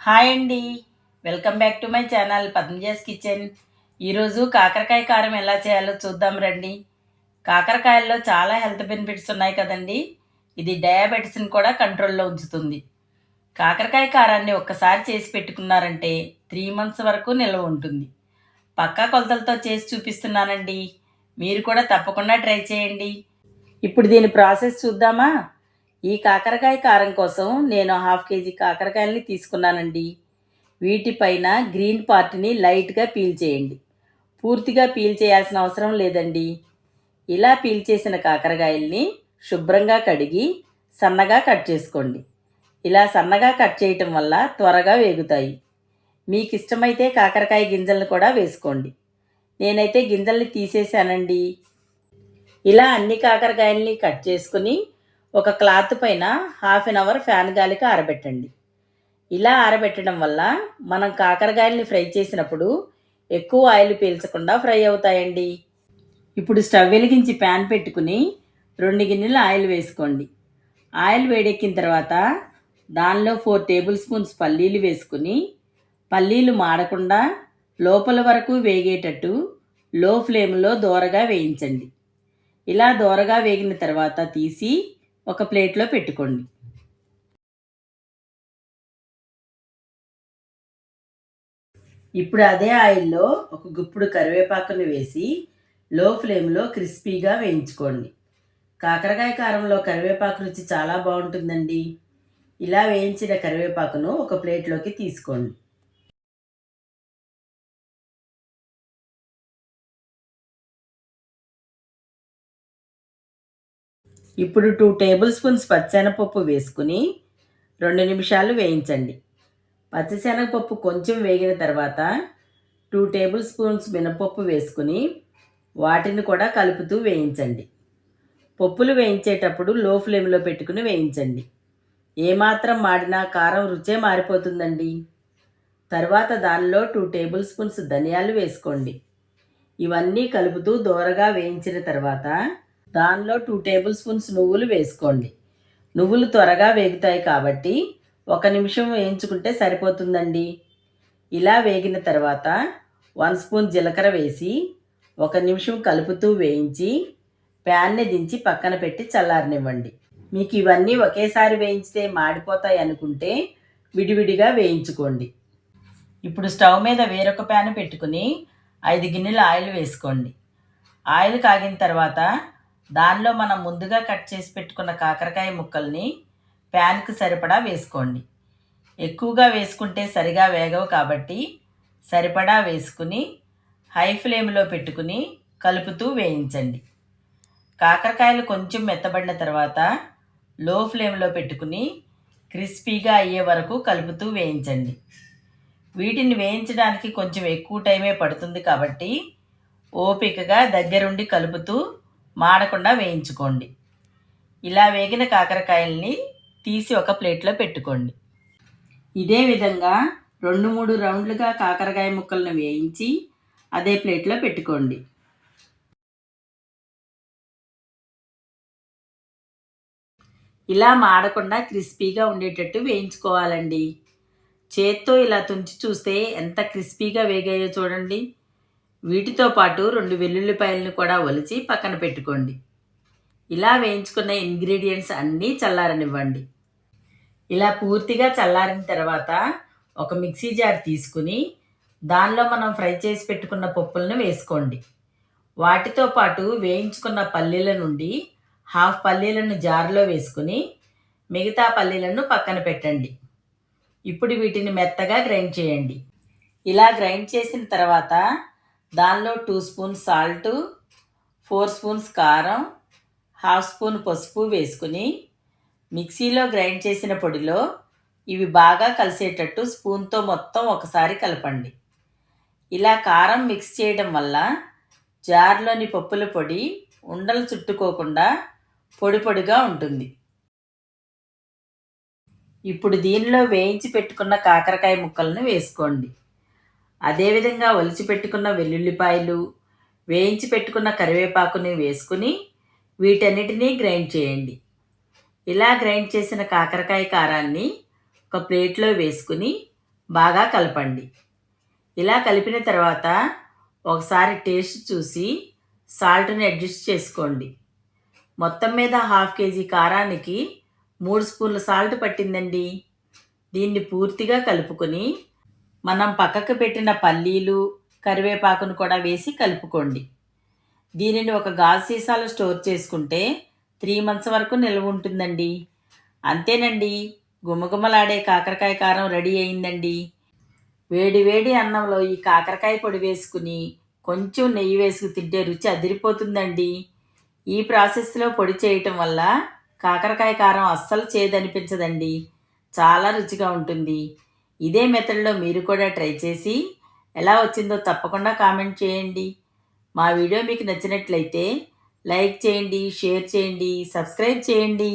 Hi అండి. Welcome back to my channel Padmaja's kitchen. ఈరోజు కాకరకాయ కారం ఎలా చేయాలో చూద్దాం రండి. కాకరకాయల్లో చాలా హెల్త్ బెనిఫిట్స్ ఉన్నాయి కదండి. ఇది డయాబెటిస్ని కూడా కంట్రోల్లో ఉంచుతుంది. కాకరకాయ కారాన్ని ఒక్కసారి చేసి పెట్టుకున్నారంటే త్రీ మంత్స్ వరకు నిల్వ ఉంటుంది. పక్కా కొలతలతో చేసి చూపిస్తున్నానండి. మీరు కూడా తప్పకుండా ట్రై చేయండి. ఇప్పుడు దీని ప్రాసెస్ చూద్దామా? ఈ కాకరకాయ కారం కోసం నేను హాఫ్ కేజీ కాకరకాయలని తీసుకున్నానండి. వీటిపైన గ్రీన్ పార్ట్ని లైట్గా పీల్ చేయండి. పూర్తిగా పీల్ చేయాల్సిన అవసరం లేదండి. ఇలా పీల్ చేసిన కాకరకాయల్ని శుభ్రంగా కడిగి సన్నగా కట్ చేసుకోండి. ఇలా సన్నగా కట్ చేయటం వల్ల త్వరగా వేగుతాయి. మీకు ఇష్టమైతే కాకరకాయ గింజలను కూడా వేసుకోండి. నేనైతే గింజల్ని తీసేసానండి ఇలా అన్ని కాకరకాయల్ని కట్ చేసుకుని ఒక క్లాత్ పైన హాఫ్ అన్ అవర్ ఫ్యాన్ గాలికి ఆరబెట్టండి. ఇలా ఆరబెట్టడం వల్ల మనం కాకరకాయల్ని ఫ్రై చేసినప్పుడు ఎక్కువ ఆయిల్ పీల్చకుండా ఫ్రై అవుతాయండి. ఇప్పుడు స్టవ్ వెలిగించి ప్యాన్ పెట్టుకుని రెండు గిన్నెలు ఆయిల్ వేసుకోండి. ఆయిల్ వేడెక్కిన తర్వాత దానిలో ఫోర్ టేబుల్ స్పూన్స్ పల్లీలు వేసుకుని పల్లీలు మాడకుండా లోపల వరకు వేగేటట్టు లో ఫ్లేమ్లో దోరగా వేయించండి. ఇలా దోరగా వేగిన తర్వాత తీసి ఒక ప్లేట్లో పెట్టుకోండి. ఇప్పుడు అదే ఆయిల్లో ఒక గుప్పుడు కరివేపాకును వేసి లో ఫ్లేమ్లో క్రిస్పీగా వేయించుకోండి. కాకరకాయ కారంలో కరివేపాకు రుచి చాలా బాగుంటుందండి. ఇలా వేయించిన కరివేపాకును ఒక ప్లేట్లోకి తీసుకోండి. ఇప్పుడు టూ టేబుల్ స్పూన్స్ పచ్చెనపప్పు వేసుకుని రెండు నిమిషాలు వేయించండి. పచ్చిశనగపప్పు కొంచెం వేగిన తర్వాత టూ టేబుల్ స్పూన్స్ మినపప్పు వేసుకుని వాటిని కూడా కలుపుతూ వేయించండి. పప్పులు వేయించేటప్పుడు లో ఫ్లేమ్లో పెట్టుకుని వేయించండి. ఏమాత్రం మాడినా కారం రుచే మారిపోతుందండి. తర్వాత దానిలో టూ టేబుల్ స్పూన్స్ ధనియాలు వేసుకోండి. ఇవన్నీ కలుపుతూ దోరగా వేయించిన తర్వాత దానిలో టూ టేబుల్ స్పూన్స్ నువ్వులు వేసుకోండి. నువ్వులు త్వరగా వేగుతాయి కాబట్టి ఒక నిమిషం వేయించుకుంటే సరిపోతుందండి. ఇలా వేగిన తర్వాత వన్ స్పూన్ జీలకర్ర వేసి ఒక నిమిషం కలుపుతూ వేయించి ప్యాన్ని దించి పక్కన పెట్టి చల్లారనివ్వండి. మీకు ఇవన్నీ ఒకేసారి వేయించితే మాడిపోతాయి అనుకుంటే విడివిడిగా వేయించుకోండి. ఇప్పుడు స్టవ్ మీద వేరొక ప్యాన్ పెట్టుకుని ఐదు గిన్నెల ఆయిల్ వేసుకోండి. ఆయిల్ కాగిన తర్వాత దానిలో మనం ముందుగా కట్ చేసి పెట్టుకున్న కాకరకాయ ముక్కల్ని ప్యాన్కి సరిపడా వేసుకోండి. ఎక్కువగా వేసుకుంటే సరిగా వేగవు కాబట్టి సరిపడా వేసుకుని హై ఫ్లేమ్లో పెట్టుకుని కలుపుతూ వేయించండి. కాకరకాయలు కొంచెం మెత్తబడిన తర్వాత లో ఫ్లేమ్లో పెట్టుకుని క్రిస్పీగా అయ్యే వరకు కలుపుతూ వేయించండి. వీటిని వేయించడానికి కొంచెం ఎక్కువ టైమే పడుతుంది కాబట్టి ఓపికగా దగ్గరుండి కలుపుతూ మాడకుండా వేయించుకోండి. ఇలా వేగిన కాకరకాయల్ని తీసి ఒక ప్లేట్లో పెట్టుకోండి. ఇదే విధంగా రెండు మూడు రౌండ్లుగా కాకరకాయ ముక్కలను వేయించి అదే ప్లేట్లో పెట్టుకోండి. ఇలా మాడకుండా క్రిస్పీగా ఉండేటట్టు వేయించుకోవాలండి. చేత్తో ఇలా తుంచి చూస్తే ఎంత క్రిస్పీగా వేగాయో చూడండి. వీటితో పాటు రెండు వెల్లుల్లిపాయలను కూడా ఒలిచి పక్కన పెట్టుకోండి. ఇలా వేయించుకున్న ఇంగ్రీడియంట్స్ అన్నీ చల్లారనివ్వండి. ఇలా పూర్తిగా చల్లారిన తర్వాత ఒక మిక్సీ జార్ తీసుకుని దానిలో మనం ఫ్రై చేసి పెట్టుకున్న పప్పులను వేసుకోండి. వాటితో పాటు వేయించుకున్న పల్లీల నుండి హాఫ్ పల్లీలను జార్లో వేసుకుని మిగతా పల్లీలను పక్కన పెట్టండి. ఇప్పుడు వీటిని మెత్తగా గ్రైండ్ చేయండి. ఇలా గ్రైండ్ చేసిన తర్వాత దానిలో two spoons salt four spoons కారం హాఫ్ స్పూన్ పసుపు వేసుకుని మిక్సీలో గ్రైండ్ చేసిన పొడిలో ఇవి బాగా కలిసేటట్టు స్పూన్తో మొత్తం ఒకసారి కలపండి. ఇలా కారం మిక్స్ చేయడం వల్ల జార్లోని పప్పుల పొడి ఉండలు చుట్టుకోకుండా పొడి పొడిగా ఉంటుంది. ఇప్పుడు దీనిలో వేయించి పెట్టుకున్న కాకరకాయ ముక్కలను వేసుకోండి. అదేవిధంగా ఒలిచి పెట్టుకున్న వెల్లుల్లిపాయలు వేయించి పెట్టుకున్న కరివేపాకుని వేసుకుని వీటన్నిటినీ గ్రైండ్ చేయండి. ఇలా గ్రైండ్ చేసిన కాకరకాయ కారాన్ని ఒక ప్లేట్లో వేసుకుని బాగా కలపండి. ఇలా కలిపిన తర్వాత ఒకసారి టేస్ట్ చూసి సాల్ట్ని అడ్జస్ట్ చేసుకోండి. మొత్తం మీద హాఫ్ కేజీ కారానికి మూడు స్పూన్ల సాల్ట్ పట్టిందండి. దీన్ని పూర్తిగా కలుపుకొని మనం పక్కకు పెట్టిన పల్లీలు కరివేపాకును కూడా వేసి కలుపుకోండి. దీనిని ఒక గాజు సీసాలో స్టోర్ చేసుకుంటే త్రీ మంత్స్ వరకు నిల్వ ఉంటుందండి. అంతేనండి గుమగుమలాడే కాకరకాయ కారం రెడీ అయిందండి. వేడి వేడి అన్నంలో ఈ కాకరకాయ పొడి వేసుకుని కొంచెం నెయ్యి వేసుకు తింటే రుచి అదిరిపోతుందండి. ఈ ప్రాసెస్లో పొడి చేయటం వల్ల కాకరకాయ కారం అస్సలు చేదనిపించదండి. చాలా రుచిగా ఉంటుంది. ఇదే మెథడ్లో మీరు కూడా ట్రై చేసి ఎలా వచ్చిందో తప్పకుండా కామెంట్ చేయండి. మా వీడియో మీకు నచ్చినట్లయితే లైక్ చేయండి షేర్ చేయండి సబ్స్క్రైబ్ చేయండి.